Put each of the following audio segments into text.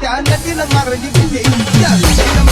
त्या नदीला मारली गेली.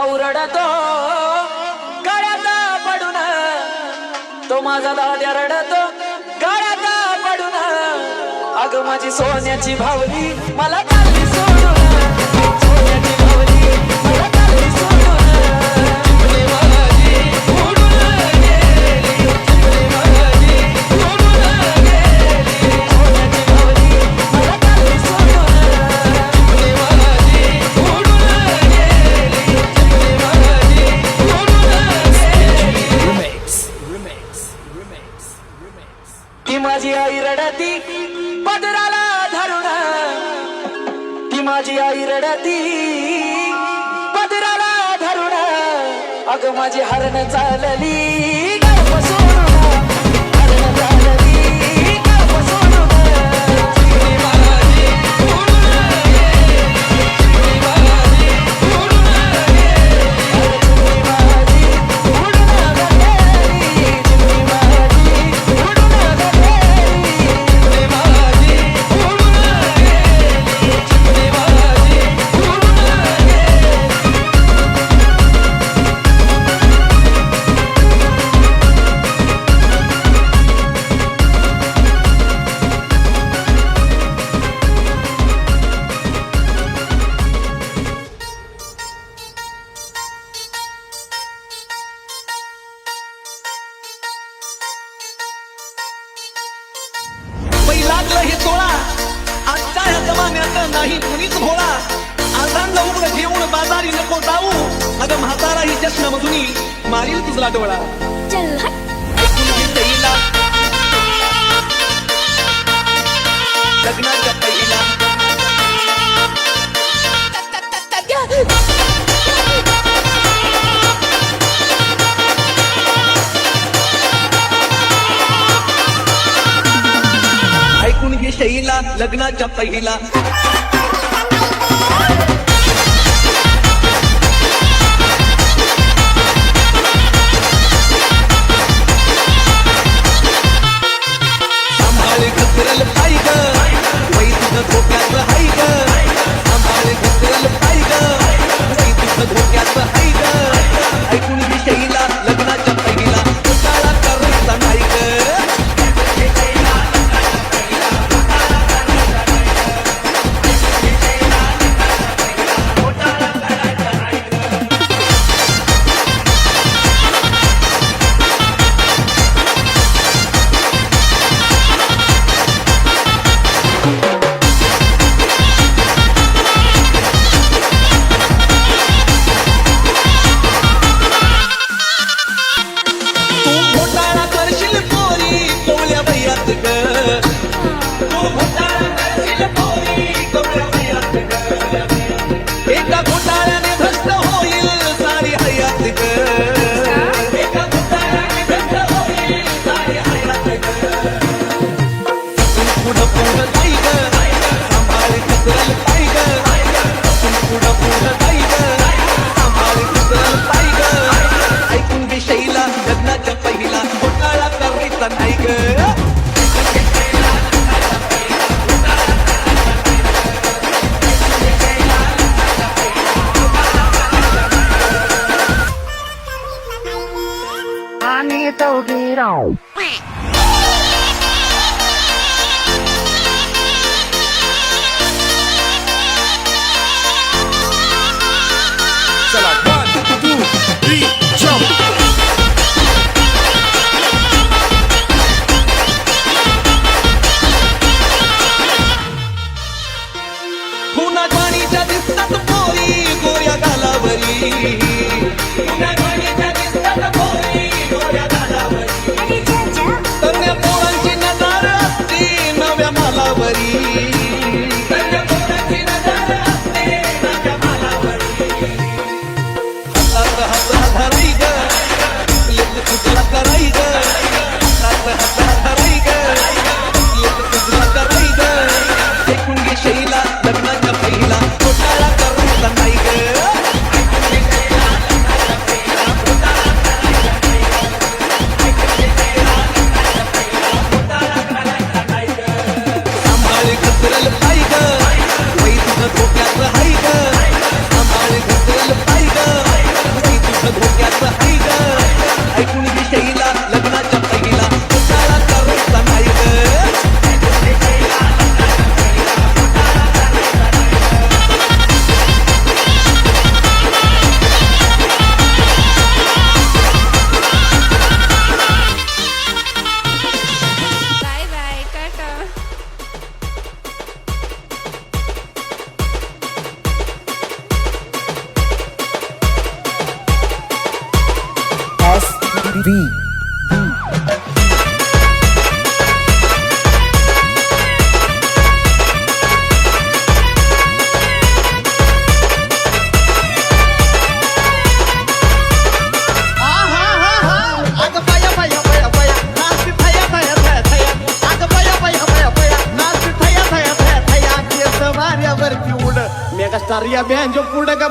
भाऊ रडतो गळ्याचा पडून. तो माझा दाद्या रडतो गळ्याचा पडून. अग माझी सोन्याची भावली मला चालली सो आई रडती पदराला धरून. ती माझी आई रडती पदराला धरून. अग माझी हरण चालली. हे सोळा आजच्या ह्या जमान्यात नाही कुणीच भोळा आजान लवकर घेऊन बाजारी नको जाऊ अगं म्हातारा ही चष्म्या मधुनी मारील तुझला डोळा लग्नाच्या पहिला ठेईला लग्नाच्या पहिला. सांभाळी कचरल पाहिजे वैद्य झोप्यात हाय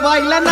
पुढं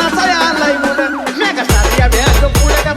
का बायला नाचाया आलाय मुड मेगास्टार या बँजो पुढे का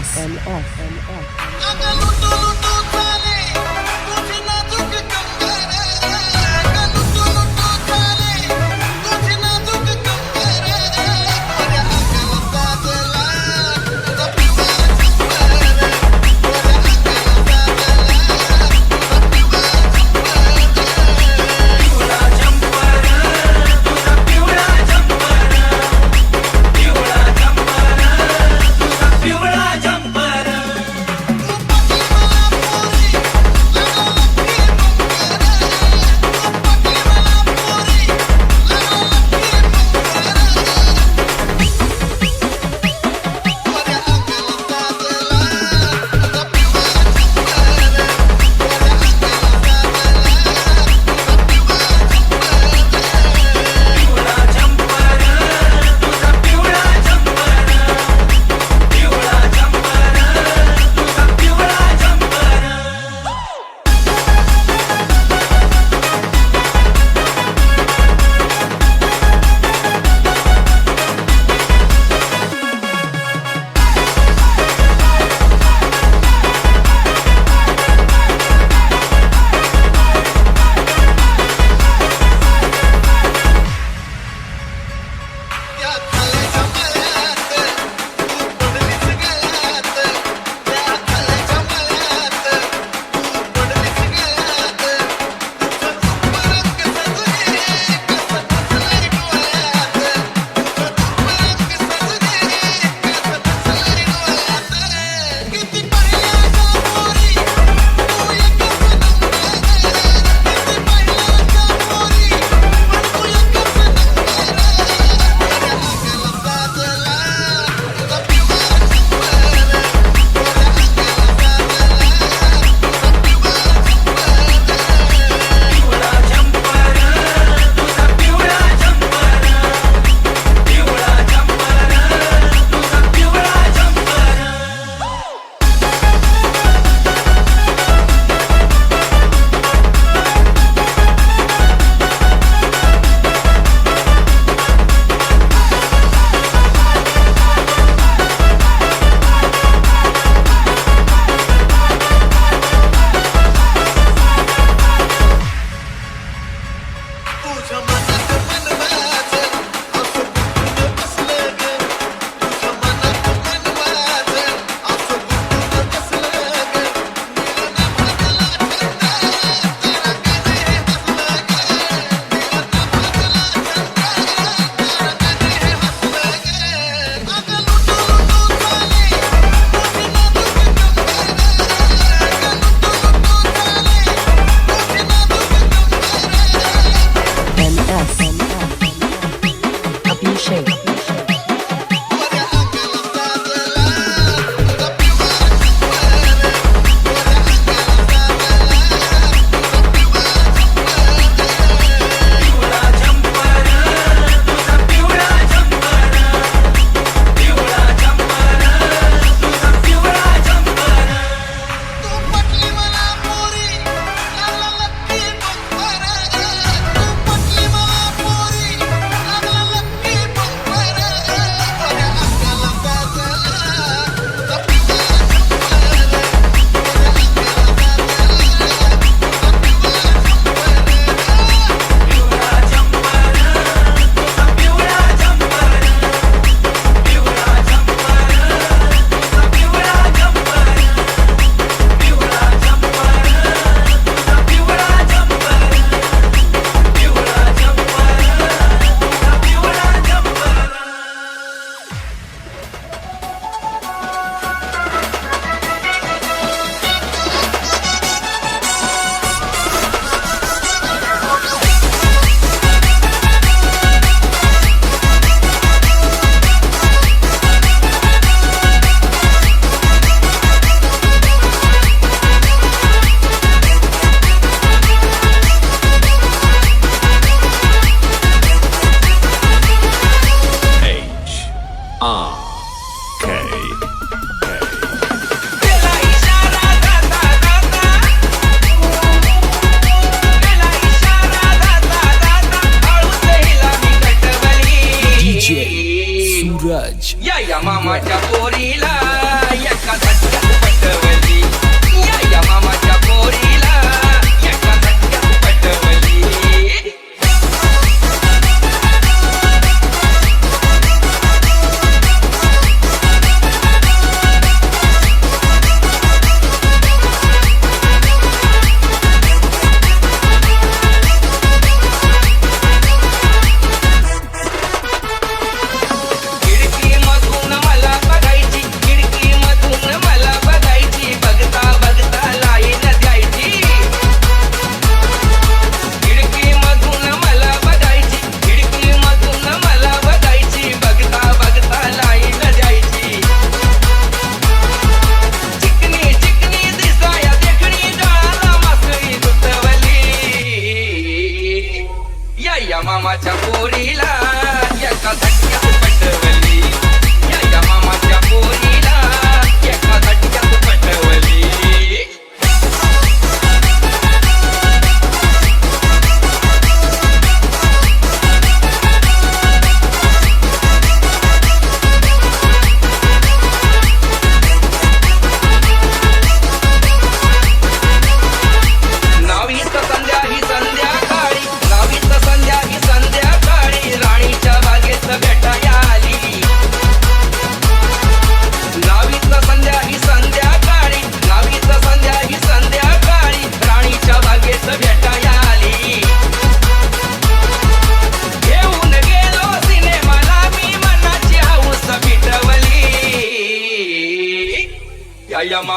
us. And us. And.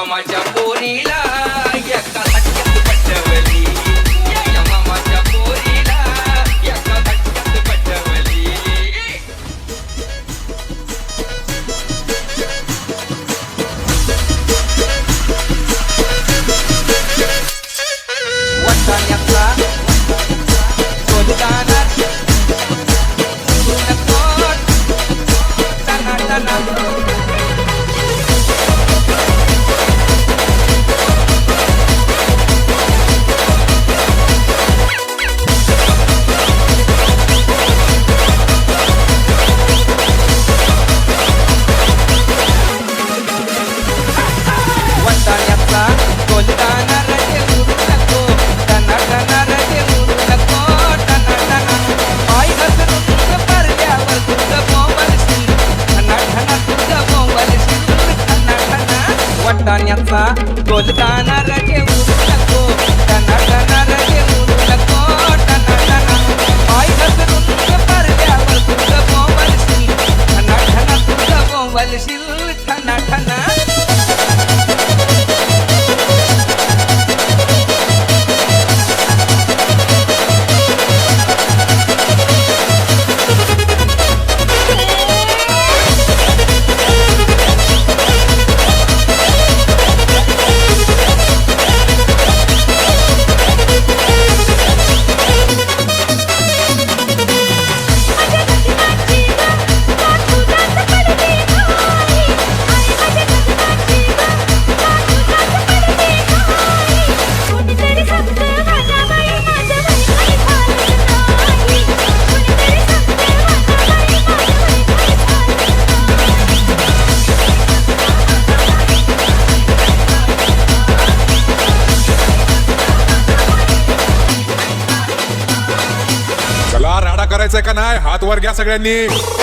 my graninha.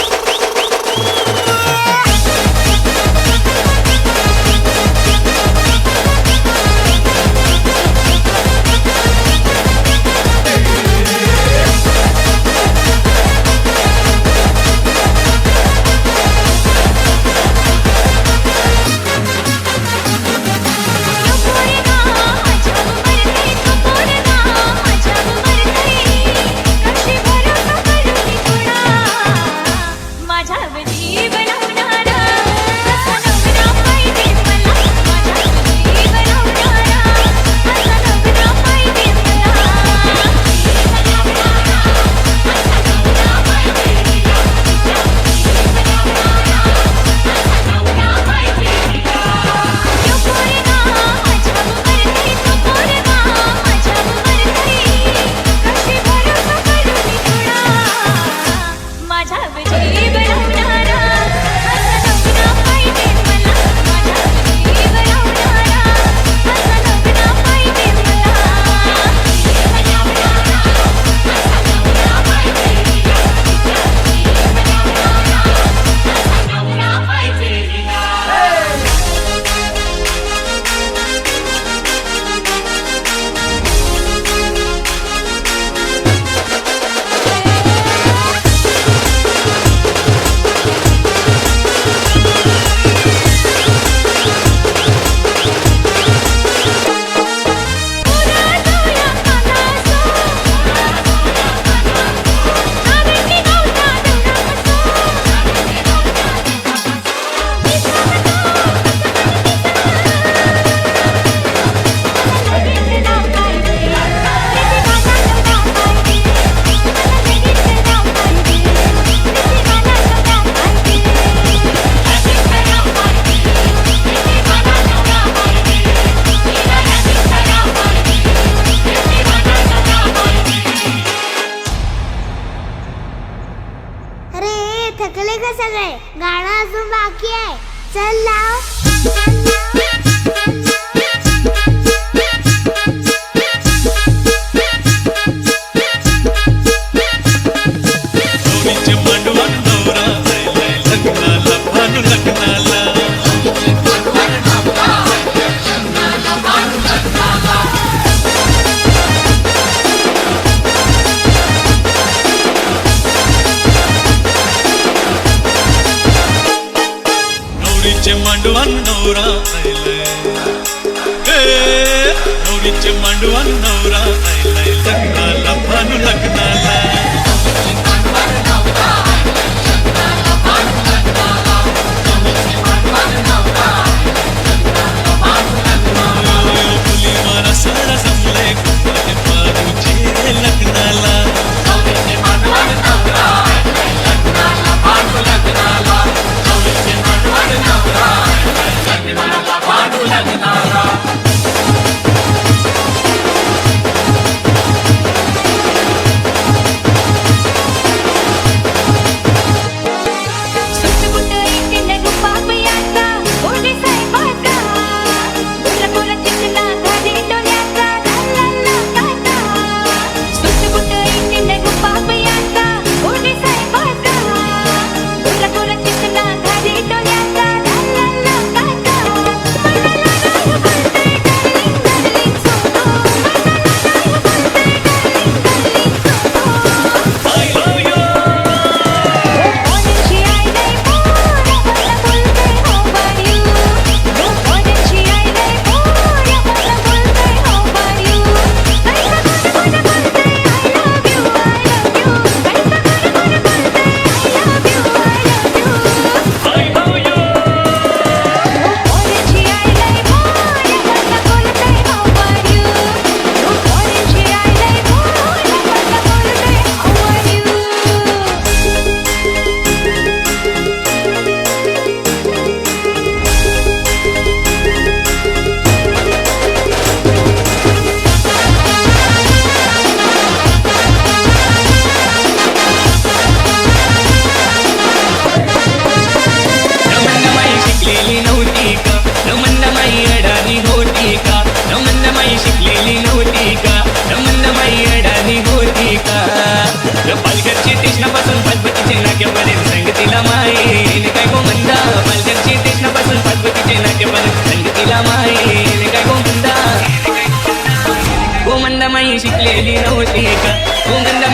कृष्णापासून पार्वतीचे नाट्यापर्यंत संगतीला माय काय गो मंदा पालकची कृष्णापासून पार्वतीचे नाट्यापर्यंत संगतीला माय काय गो मंदा गो मंदा माई शिकलेली नव्हती का गो मंदा